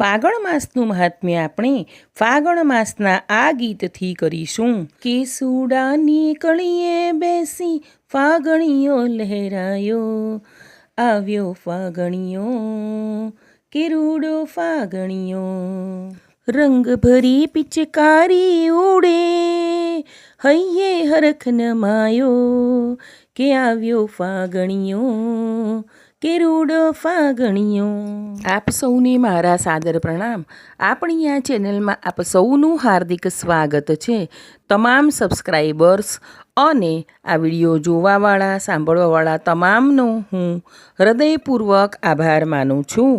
ફાગણ માસનું મહાત્મ્ય આપણે ફાગણ માસના આ ગીતથી કરીશું. કેસુડાની કણીએ બેસી ફાગણીઓ લહેરાયો. આવ્યો ફાગણીઓ, કેરુડો ફાગણીઓ. રંગભરી રંગ ભરી પિચકારી ઉડે, હૈયે હરખ નમાયો કે આવ્યો ફાગણીયો કે રૂડો ફાગણીયો આપ સૌને મારા સાદર પ્રણામ. આપણી આ ચેનલમાં આપ સૌનું હાર્દિક સ્વાગત છે. તમામ સબસ્ક્રાઈબર્સ અને આ વીડિયો જોવાવાળા, સાંભળવાવાળા તમામનો હું હૃદયપૂર્વક આભાર માનું છું.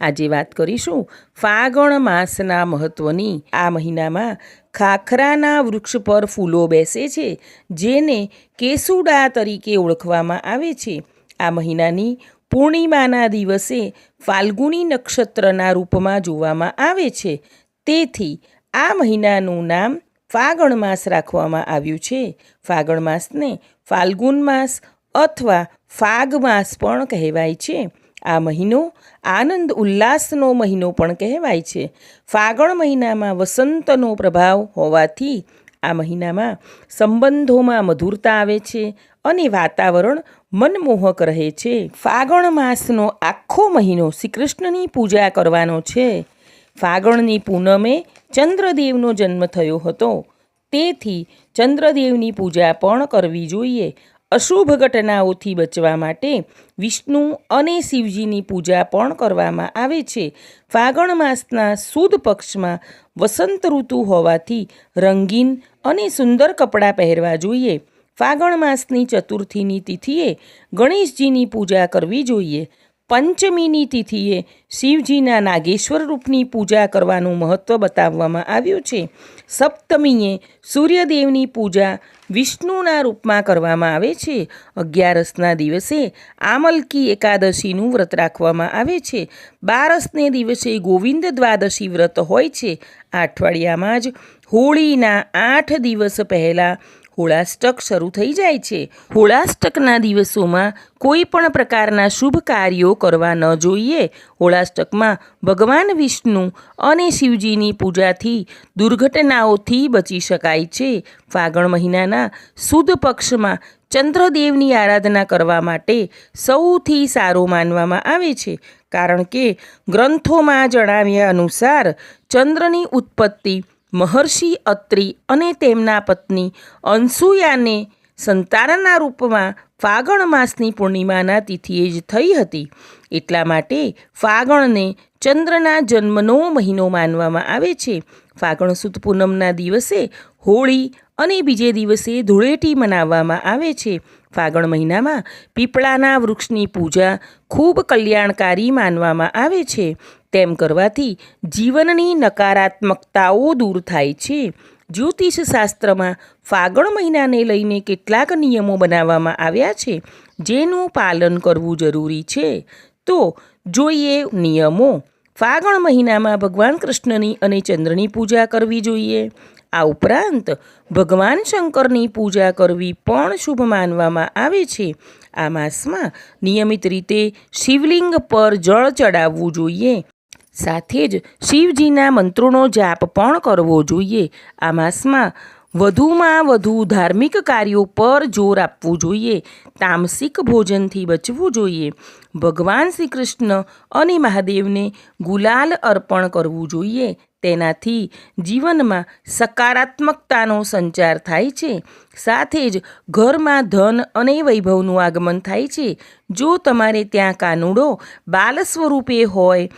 આજે વાત કરીશું ફાગણ માસના મહત્ત્વની આ મહિનામાં ખાખરાના વૃક્ષ પર ફૂલો બેસે છે, જેને કેસુડા તરીકે ઓળખવામાં આવે છે. આ મહિનાની પૂર્ણિમાના દિવસે ફાલ્ગુની નક્ષત્રના રૂપમાં જોવામાં આવે છે. તેથી આ મહિનાનું નામ ફાગણ માસ રાખવામાં આવ્યું છે. ફાગણ માસને ફાલ્ગુન માસ અથવા ફાગ માસ પણ કહેવાય છે. આ મહિનો આનંદ ઉલ્લાસનો મહિનો પણ કહેવાય છે. ફાગણ મહિનામાં વસંતનો પ્રભાવ હોવાથી આ મહિનામાં સંબંધોમાં મધુરતા આવે છે અને વાતાવરણ મનમોહક રહે છે. ફાગણ માસનો આખો મહિનો શ્રી કૃષ્ણની પૂજા કરવાનો છે. ફાગણની પૂનમે ચંદ્રદેવનો જન્મ થયો હતો. તેથી ચંદ્રદેવની પૂજા પણ કરવી જોઈએ. અશુભ ઘટનાઓથી બચવા માટે વિષ્ણુ અને શિવજીની પૂજા પણ કરવામાં આવે છે. ફાગણ માસના સુદ પક્ષમાં વસંત ઋતુ હોવાથી રંગીન અને સુંદર કપડાં પહેરવા જોઈએ. ફાગણ માસની ચતુર્થીની તિથિએ ગણેશજીની પૂજા કરવી જોઈએ. પંચમીની તિથિએ શિવજીના નાગેશ્વર રૂપની પૂજા કરવાનું મહત્ત્વ બતાવવામાં આવ્યું છે. સપ્તમીએ સૂર્યદેવની પૂજા વિષ્ણુના રૂપમાં કરવામાં આવે છે. અગિયારસના દિવસે આમલકી એકાદશીનું વ્રત રાખવામાં આવે છે. બારસને દિવસે ગોવિંદ દ્વાદશી વ્રત હોય છે. આ અઠવાડિયામાં જ હોળીના આઠ દિવસ પહેલાં હોળાષ્ટક શરૂ થઈ જાય છે. હોળાષ્ટકના દિવસોમાં કોઈ પણ પ્રકારના શુભ કાર્યો કરવા ન જોઈએ. હોળાષ્ટકમાં ભગવાન વિષ્ણુ અને શિવજીની પૂજાથી દુર્ઘટનાઓથી બચી શકાય છે. ફાગણ મહિનાના સુદ પક્ષમાં ચંદ્રદેવની આરાધના કરવા માટે સૌથી સારો માનવામાં આવે છે. કારણ કે ગ્રંથોમાં જણાવ્યા અનુસાર ચંદ્રની ઉત્પત્તિ મહર્ષિ અત્રિ અને તેમના પત્ની અંસુયાને સંતાનના રૂપમાં ફાગણ માસની પૂર્ણિમાના તિથિએ જ થઈ હતી. એટલા માટે ફાગણને ચંદ્રના જન્મનો મહિનો માનવામાં આવે છે. ફાગણ સુદ પૂનમના દિવસે હોળી અને બીજે દિવસે ધૂળેટી મનાવવામાં આવે છે. ફાગણ મહિનામાં પીપળાના વૃક્ષની પૂજા ખૂબ કલ્યાણકારી માનવામાં આવે છે. તેમ કરવાથી જીવનની નકારાત્મકતાઓ દૂર થાય છે. જ્યોતિષ શાસ્ત્રમાં ફાગણ મહિનાને લઈને કેટલાક નિયમો બનાવવામાં આવ્યા છે. જેનું પાલન કરવું જરૂરી છે. તો જોઈએ નિયમો. ફાગણ મહિનામાં ભગવાન કૃષ્ણની અને ચંદ્રની પૂજા કરવી જોઈએ. આ ઉપરાંત ભગવાન શંકરની પૂજા કરવી પણ શુભ માનવામાં આવે છે. આ માસમાં નિયમિત રીતે શિવલિંગ પર જળ ચડાવવું જોઈએ. સાથે જ શિવજીના મંત્રોનો જાપ પણ કરવો જોઈએ. આ માસમાં વધુમાં વધુ ધાર્મિક કાર્યો પર જોર આપવું જોઈએ. તામસિક ભોજનથી બચવું જોઈએ. ભગવાન શ્રી કૃષ્ણ અને મહાદેવને ગુલાલ અર્પણ કરવું જોઈએ. તેનાથી જીવનમાં સકારાત્મકતાનો સંચાર થાય છે. સાથે જ ઘરમાં ધન અને વૈભવનું આગમન થાય છે. જો તમારે ત્યાં કાનુડો બાલ સ્વરૂપે હોય,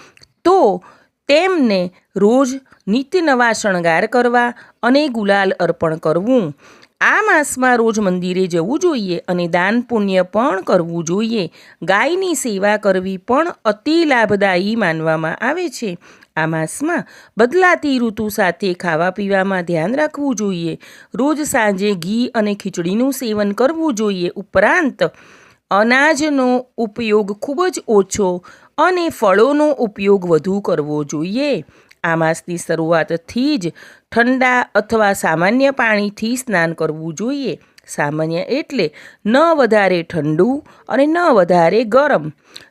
તો તેમને રોજ નિત્ય નવા શણગાર કરવા અને ગુલાલ અર્પણ કરવું. આ માસમાં રોજ મંદિરે જવું જોઈએ અને દાન પુણ્ય પણ કરવું જોઈએ. ગાયની સેવા કરવી પણ અતિ લાભદાયી માનવામાં આવે છે. આ માસમાં બદલાતી ઋતુ સાથે ખાવા પીવામાં ધ્યાન રાખવું જોઈએ. રોજ સાંજે ઘી અને ખીચડીનું સેવન કરવું જોઈએ. ઉપરાંત, અનાજનો ઉપયોગ ખૂબ જ ઓછો અને ફળોનો ઉપયોગ વધુ કરવો જોઈએ. આ માસની શરૂઆતથી જ ઠંડા અથવા સામાન્ય પાણીથી સ્નાન કરવું જોઈએ. સામાન્ય એટલે ન વધારે ઠંડુ અને ન વધારે ગરમ.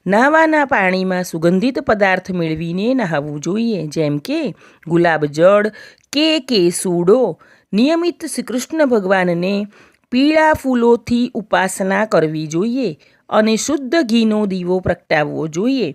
નાવાના પાણીમાં સુગંધિત પદાર્થ મેળવીને નહાવું જોઈએ, જેમ કે ગુલાબજળ કે કેસુડો. નિયમિત શ્રી કૃષ્ણ ભગવાનને પીળા ફૂલોથી ઉપાસના કરવી જોઈએ અને શુદ્ધ ઘીનો દીવો પ્રગટાવવો જોઈએ.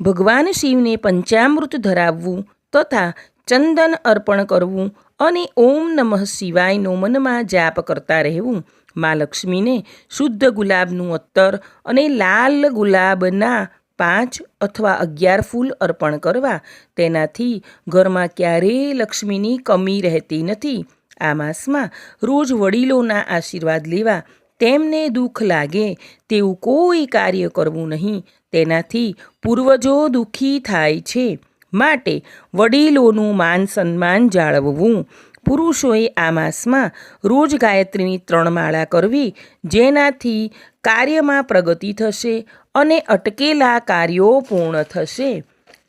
ભગવાન શિવને પંચામૃત ધરાવવું તથા ચંદન અર્પણ કરવું અને ઓમ નમઃ શિવાયનો મનમાં જાપ કરતા રહેવું. મા લક્ષ્મીને શુદ્ધ ગુલાબનું અત્તર અને લાલ ગુલાબના પાંચ અથવા અગિયાર ફૂલ અર્પણ કરવા. તેનાથી ઘરમાં ક્યારેય લક્ષ્મીની કમી રહેતી નથી. આ માસમાં રોજ વડીલોના આશીર્વાદ લેવા તેમને દુઃખ લાગે તેવું કોઈ કાર્ય કરવું નહીં. તેનાથી પૂર્વજો દુઃખી થાય છે. માટે વડીલોનું માન સન્માન જાળવવું. પુરુષોએ આ માસમાં રોજ ગાયત્રીની ત્રણ માળા કરવી, જેનાથી કાર્યમાં પ્રગતિ થશે અને અટકેલા કાર્યો પૂર્ણ થશે.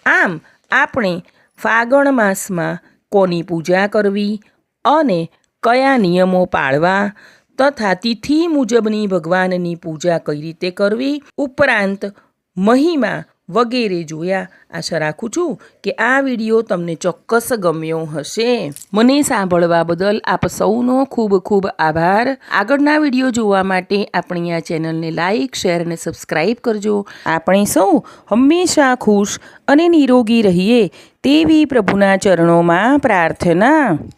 આમ આપણે ફાગણ માસમાં કોની પૂજા કરવી અને કયા નિયમો પાળવા તથા તિથિ મુજબની ભગવાનની પૂજા કઈ રીતે કરવી, ઉપરાંત મહિમા વગેરે જોયા. આશા રાખું છું કે આ વીડિયો તમને ચોક્કસ ગમ્યો હશે. મને સાંભળવા બદલ આપ સૌનો ખૂબ ખૂબ આભાર. આગળના વીડિયો જોવા માટે આપણી આ ચેનલને લાઈક, શેર અને સબસ્ક્રાઈબ કરજો. આપણે સૌ હંમેશા ખુશ અને નિરોગી રહીએ તેવી પ્રભુના ચરણોમાં પ્રાર્થના